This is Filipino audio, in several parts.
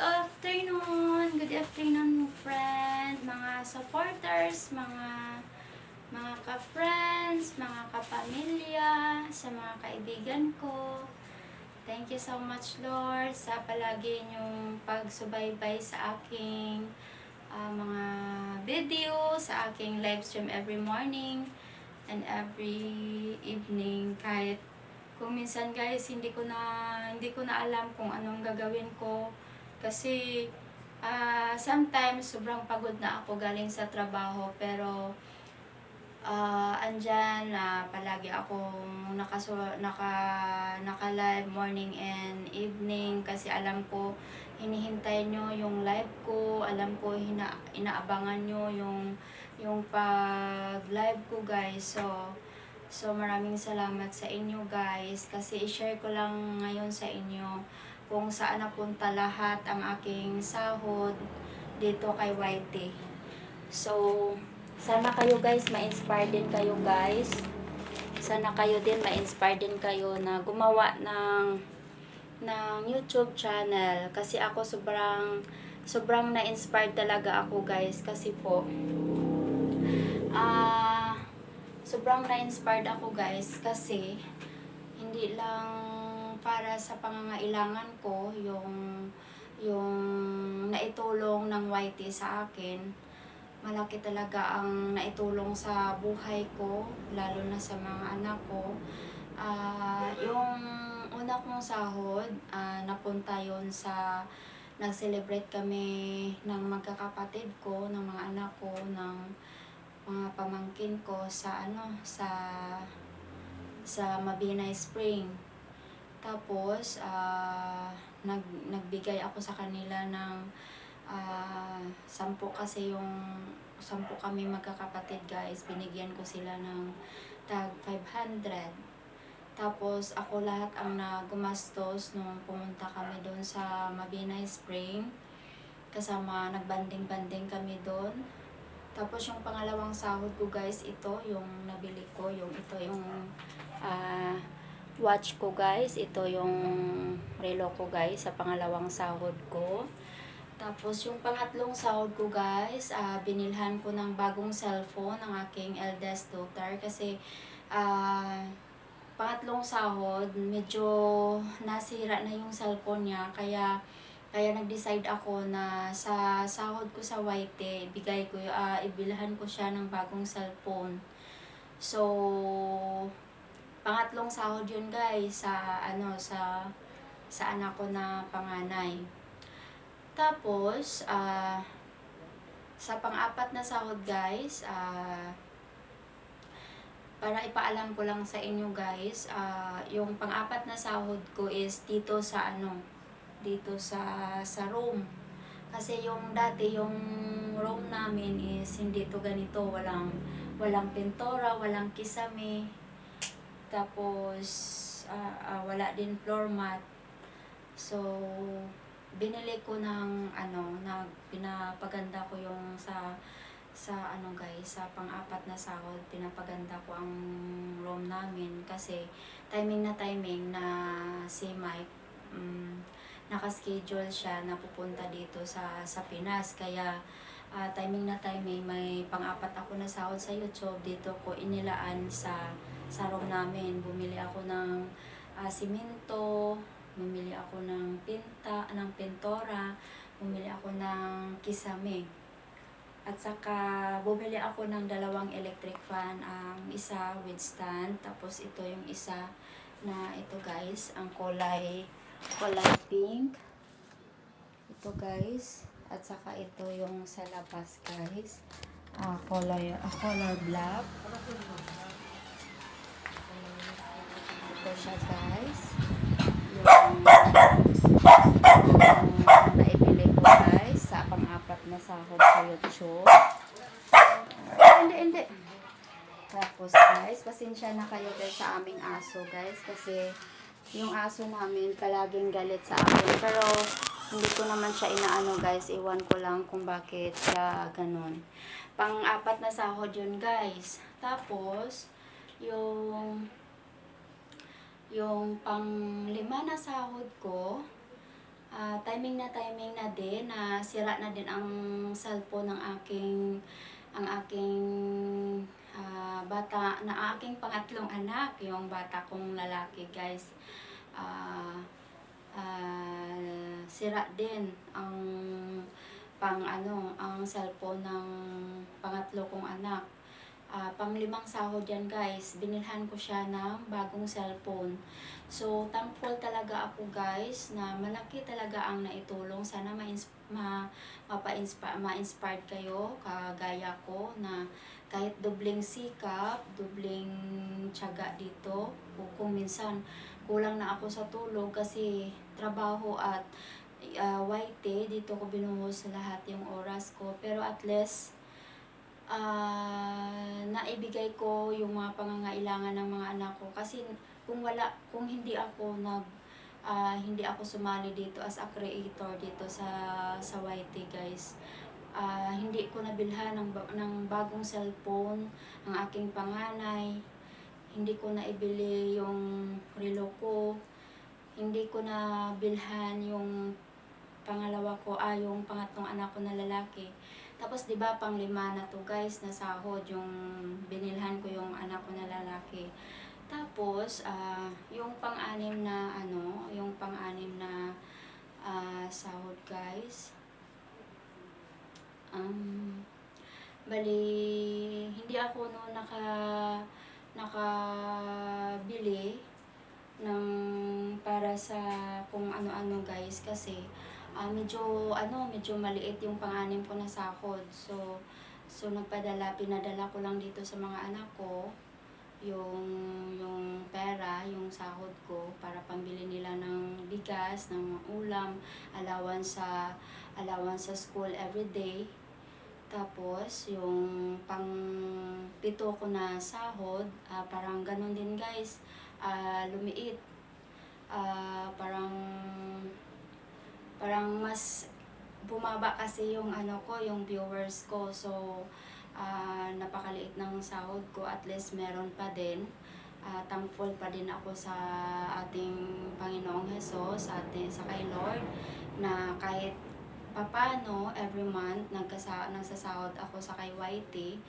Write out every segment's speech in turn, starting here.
afternoon! Good afternoon, friend, mga supporters, mga mga ka-friends, mga kapamilya, sa mga kaibigan ko. Thank you so much, Lord, sa palagi niyong pagsubaybay sa aking ah, mga video, sa aking live stream every morning and every evening kahit kung minsan guys hindi ko na hindi ko na alam kung anong gagawin ko kasi ah sometimes sobrang pagod na ako galing sa trabaho pero ah andyan na palagi akong nakaso, naka, naka live morning and evening kasi alam ko hinihintay nyo yung live ko alam ko hina, inaabangan nyo yung yung pag live ko guys. So So maraming salamat sa inyo guys. Kasi i-share ko lang ngayon sa inyo kung saan napunta lahat ang aking sahod dito kay YT. So sana kayo guys ma-inspire din kayo guys. Sana kayo din ma-inspire din kayo na gumawa ng ng YouTube channel kasi ako sobrang sobrang na-inspired talaga ako guys kasi po ah sobrang na-inspired ako guys kasi hindi lang para sa pangangailangan ko yung yung naitulong ng YT sa akin malaki talaga ang naitulong sa buhay ko lalo na sa mga anak ko Ah, yung una kong sahod ah, napunta yon sa nag-celebrate kami ng magkakapatid ko ng mga anak ko ng mga pamangkin ko sa ano sa sa Mabinay Spring. Tapos ah nag nagbigay ako sa kanila ng ah sampu kasi yung sampu kami magkakapatid guys. Binigyan ko sila ng tag 500. Tapos ako lahat ang nagumastos nung pumunta kami doon sa Mabinay Spring. Kasama nagbanding-banding kami doon. Tapos yung pangalawang sahod ko guys, ito yung nabili ko, yung ito yung ah, watch ko guys, ito yung relo ko guys sa pangalawang sahod ko. Tapos yung pangatlong sahod ko guys, ah, binilhan ko ng bagong cellphone ng aking eldest daughter kasi ah, pangatlong sahod, medyo nasira na yung cellphone niya kaya kaya nag-decide ako na sa sahod ko sa YT, bigay ko, ah ibilhan ko siya ng bagong cellphone. So, pangatlong sahod yun guys sa ano sa sa anak ko na panganay. Tapos, ah sa pang-apat na sahod guys, ah para ipaalam ko lang sa inyo guys, ah yung pang-apat na sahod ko is dito sa ano, dito sa sa room. Kasi yung dati yung room namin is hindi to ganito, walang walang pintora, walang kisame. Tapos ah, ah, wala din floor mat. So binili ko ng ano, na pinapaganda ko yung sa sa ano guys, sa pang-apat na sahod, pinapaganda ko ang room namin kasi timing na timing na si Mike mm, naka-schedule siya na pupunta dito sa sa Pinas kaya ah, timing na timing may pang-apat ako na sahod sa YouTube dito ko inilaan sa sa room namin bumili ako ng ah, simento bumili ako ng pinta ng pintora bumili ako ng kisame at saka bumili ako ng dalawang electric fan ang isa with stand tapos ito yung isa na ito guys ang kulay kulay pink. Ito guys. At saka ito yung sa labas guys. Ah, color, ah, color black. Ito siya guys. Yung, yung naibili ko guys sa pang-apat na sahod sa YouTube. Ah, hindi, hindi. Tapos guys, pasensya na kayo guys sa aming aso guys kasi yung aso namin palaging galit sa akin. Pero hindi ko naman siya inaano guys. Iwan ko lang kung bakit siya ganun. Pang-apat na sahod yun guys. Tapos, yung yung pang lima na sahod ko, ah, timing na timing na din na sira na din ang cellphone ng aking ang aking ah, bata na aking pangatlong anak, yung bata kong lalaki, guys. Ah, ah, sira din ang pang ano, ang cellphone ng pangatlo kong anak. Ah, panglimang sahod yan guys. Binilhan ko siya ng bagong cellphone. So, thankful talaga ako guys na malaki talaga ang naitulong. Sana ma mapa-inspire ma-inspired kayo kagaya ko na kahit dobling sikap, dobling tiyaga dito. Kung, minsan kulang na ako sa tulog kasi trabaho at uh, YT, dito ko binuhos lahat yung oras ko. Pero at least, ah naibigay ko yung mga pangangailangan ng mga anak ko. Kasi kung wala kung hindi ako nag ah, hindi ako sumali dito as a creator dito sa sa YT guys ah, hindi ko nabilhan ng, ng bagong cellphone ang aking panganay. Hindi ko na ibili yung relo ko. Hindi ko na bilhan yung pangalawa ko ah yung pangatlong anak ko na lalaki tapos 'di ba panglima na to guys na sahod yung binilhan ko yung anak ko na lalaki. Tapos ah yung pang-anim na ano, yung pang-anim na ah, sahod guys. Um, bali hindi ako no naka nakabili ng para sa kung ano-ano guys kasi ah medyo ano medyo maliit yung panganim ko na sahod. So so nagpadala pinadala ko lang dito sa mga anak ko yung yung pera yung sahod ko para pambili nila ng bigas ng ulam allowance sa allowance sa school everyday tapos yung pang pito ko na sahod ah, parang ganun din guys. Ah, lumiit. Ah, parang parang mas bumaba kasi yung ano ko, yung viewers ko. So, ah, napakaliit ng sahod ko. At least meron pa din. Ah, thankful pa din ako sa ating Panginoong Hesus, sa sa kay Lord na kahit papano every month nagkasa nagsasahod ako sa kay YT.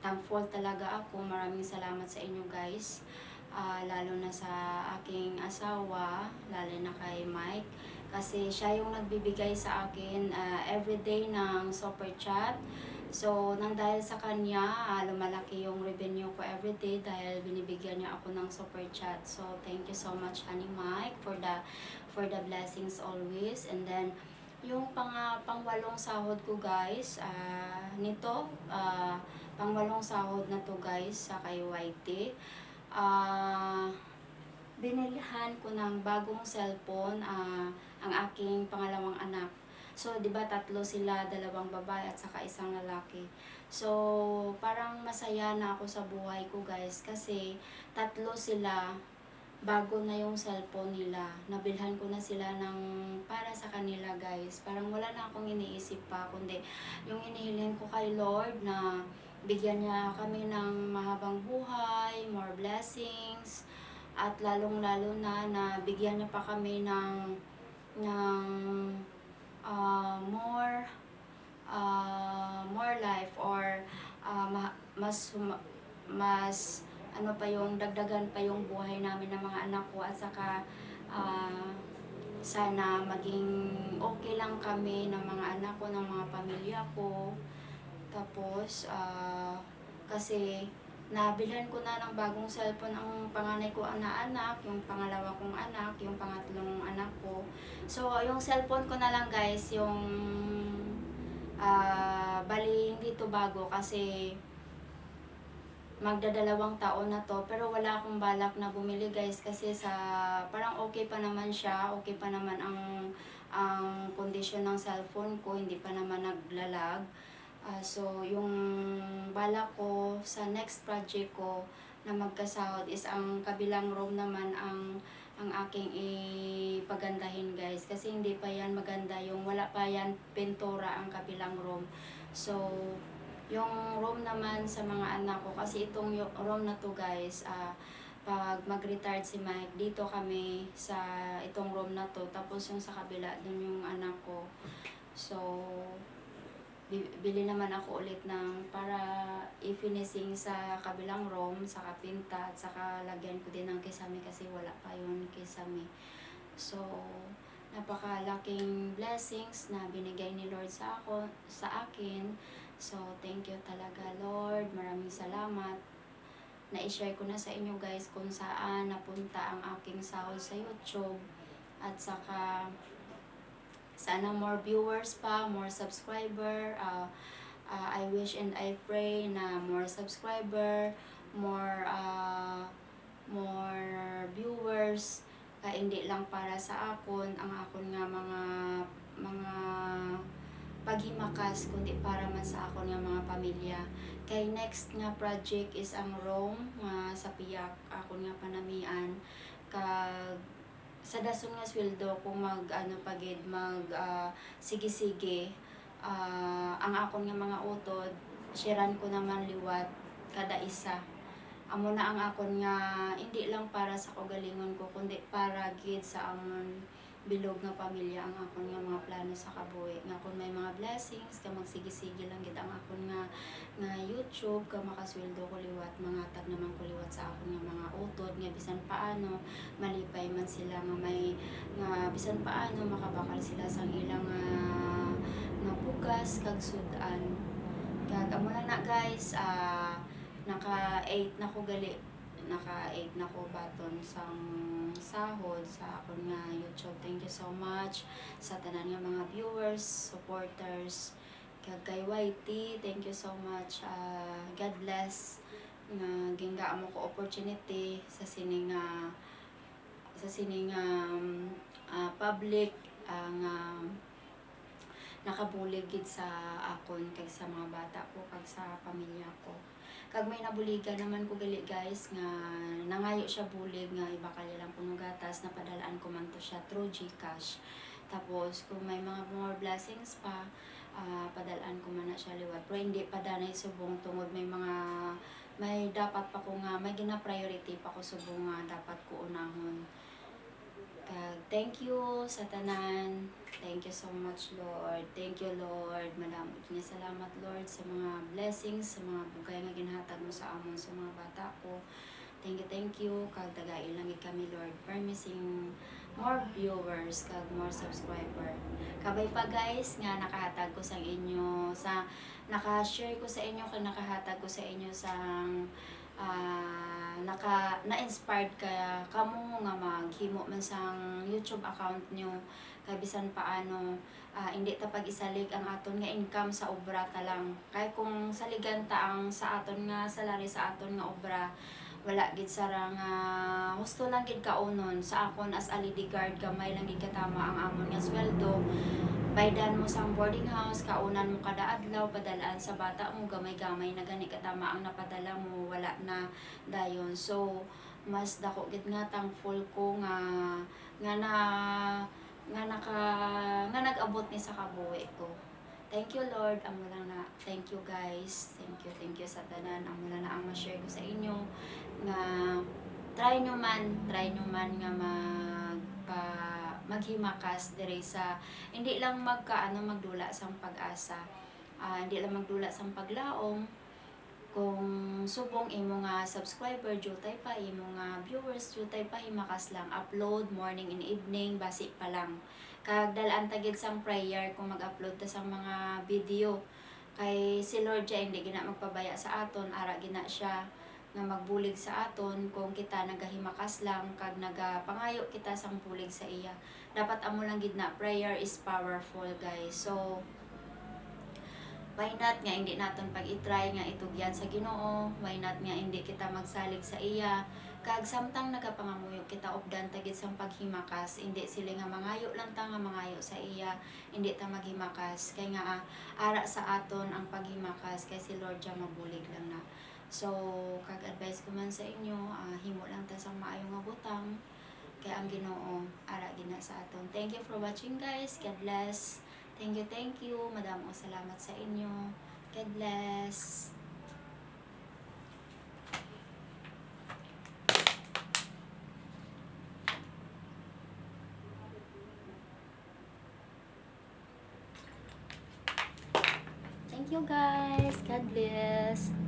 Thankful talaga ako. Maraming salamat sa inyo guys. Ah, lalo na sa aking asawa, lalo na kay Mike kasi siya yung nagbibigay sa akin ah, everyday ng super chat. So, nang dahil sa kanya, ah, lumalaki yung revenue ko everyday dahil binibigyan niya ako ng super chat. So, thank you so much, Honey Mike, for the for the blessings always. And then, yung pang pangwalong sahod ko guys, ah, nito, ah, pangwalong sahod na to guys sa kay YT. Ah, binilihan ko ng bagong cellphone ah, ang aking pangalawang anak. So, 'di ba tatlo sila, dalawang babae at saka isang lalaki. So, parang masaya na ako sa buhay ko, guys, kasi tatlo sila bago na yung cellphone nila. Nabilhan ko na sila ng para sa kanila, guys. Parang wala na akong iniisip pa kundi yung inihiling ko kay Lord na bigyan niya kami ng mahabang buhay, more blessings, at lalong-lalo na na bigyan niya pa kami ng ng ah, more ah, more life or ma- mas mas ano pa yung dagdagan pa yung buhay namin ng mga anak ko at saka ah, sana maging okay lang kami ng mga anak ko, ng mga pamilya ko. Tapos, ah, kasi nabilhan ko na ng bagong cellphone ang panganay ko ang anak, yung pangalawa kong anak, yung pangatlong anak ko. So, yung cellphone ko na lang guys, yung ah bali hindi to bago kasi magdadalawang taon na to. Pero wala akong balak na bumili guys kasi sa parang okay pa naman siya. Okay pa naman ang ang kondisyon ng cellphone ko. Hindi pa naman naglalag Ah, so, yung bala ko sa next project ko na magkasahod is ang kabilang room naman ang ang aking ipagandahin guys kasi hindi pa yan maganda yung wala pa yan pintura ang kabilang room so yung room naman sa mga anak ko kasi itong room na to guys ah pag mag-retired si Mike, dito kami sa itong room na to. Tapos yung sa kabila, dun yung anak ko. So, bili naman ako ulit ng para i-finishing sa kabilang room, sa kapinta, at saka lagyan ko din ng kisame kasi wala pa yun kisame. So, napakalaking blessings na binigay ni Lord sa ako, sa akin. So, thank you talaga Lord. Maraming salamat. Na-share ko na sa inyo guys kung saan napunta ang aking sahod sa YouTube. At saka, sana more viewers pa, more subscriber. Uh, uh, I wish and I pray na more subscriber, more uh, more viewers. Ka hindi lang para sa akon. Ang akon nga mga mga paghimakas kundi para man sa akon nga mga pamilya. Kay next nga project is ang Rome nga sa Piak akon nga panamian. Kag sa dason nga sweldo kung mag ano pagid mag ah, sige-sige. Ah, ang akon nga mga utod sharean ko naman liwat kada isa. Amo na ang akon nga hindi lang para sa kagalingon ko kundi para gid sa amon bilog nga pamilya ang akon nga mga plano sa kabuhi. Nga kung may mga blessings ka magsige-sige lang gid ang akon nga nga YouTube ka makasweldo ko liwat mga tag naman ko liwat sa akon nga mga utod nga bisan paano malipay man sila nga may nga bisan paano makabakal sila sa ilang nga nga bugas kag sudan kag amo na na guys ah naka 8 na ko gali naka 8 na ko baton sang sahod sa akon nga YouTube. Thank you so much sa tanan nga mga viewers, supporters, kag kay YT. Thank you so much. Ah, God bless nga ginga mo ko opportunity sa sining nga sa sining um, ah, public ah, nga nakabulig gid sa akon kag sa mga bata ko kag sa pamilya ko kag may nabuligan naman ko gali guys nga nangayo siya bulig nga iba kaya lang puno gatas napadalaan ko man to siya through GCash tapos kung may mga more blessings pa ah, padalaan ko man na siya liwat pero hindi pa danay subong tungod may mga may dapat pa ko nga may gina-priority pa ko subong nga dapat ko unahon Kag thank you sa tanan. Thank you so much, Lord. Thank you, Lord. Madamot niya salamat, Lord, sa mga blessings, sa mga bugay nga ginhatag mo sa amon sa mga bata ko. Thank you, thank you. Kag gid kami, Lord. Permitting more viewers, kag more subscriber. Kabay pa guys, nga nakahatag ko sa inyo, sa naka-share ko sa inyo, kag nakahatag ko sa inyo sa ah, naka na-inspired kaya kamo nga maghimo man sang YouTube account nyo kay bisan paano ah, hindi ta pag isalig ang aton nga income sa obra ta lang kay kung saligan ta ang sa aton nga salary sa aton nga obra wala gid sa ra nga gusto lang gid kaunon sa akon as a lady guard gamay lang gid katama ang amon nga sweldo baydan mo sang boarding house, kaunan mo kada adlaw, padalaan sa bata mo, gamay-gamay na gani katama ang napadala mo, wala na dayon. So, mas dako gid nga thankful ko nga nga na nga naka nga nag-abot ni sa kabuhi ko. Thank you Lord, amo lang na. Thank you guys. Thank you, thank you sa tanan. Amo lang na ang ma-share ko sa inyo nga try nyo man, try nyo man nga magpa maghimakas dire sa hindi lang magka ano magdula sang pag-asa Ah, hindi lang magdula sang paglaom kung subong imo nga subscriber jutay pa imo nga viewers jutay pa himakas lang upload morning and evening basi pa lang. Kag dalaan tagid sang prayer kung mag-upload ta sang mga video. Kay si Lord ja hindi gina magpabaya sa aton ara gina siya nga magbulig sa aton kung kita nagahimakas lang kag nagapangayo kita sang bulig sa iya. Dapat amo lang gid na prayer is powerful guys. So why not nga hindi naton pag i-try nga itugyan sa Ginoo? Why not nga hindi kita magsalig sa iya? Kag samtang nagapangamuyo kita obdan tagid sang paghimakas. Hindi sila nga mangayo lang ta nga mangayo sa iya. Hindi ta maghimakas. Kay nga ah, ara sa aton ang paghimakas. Kay si Lord ja mabulig lang na. So kag advice ko man sa inyo ah, himo lang ta sang maayo nga butang. Kay ang Ginoo ara gina sa aton. Thank you for watching guys. God bless Thank you, thank you. Madam, o salamat sa inyo. God bless. Thank you guys. God bless.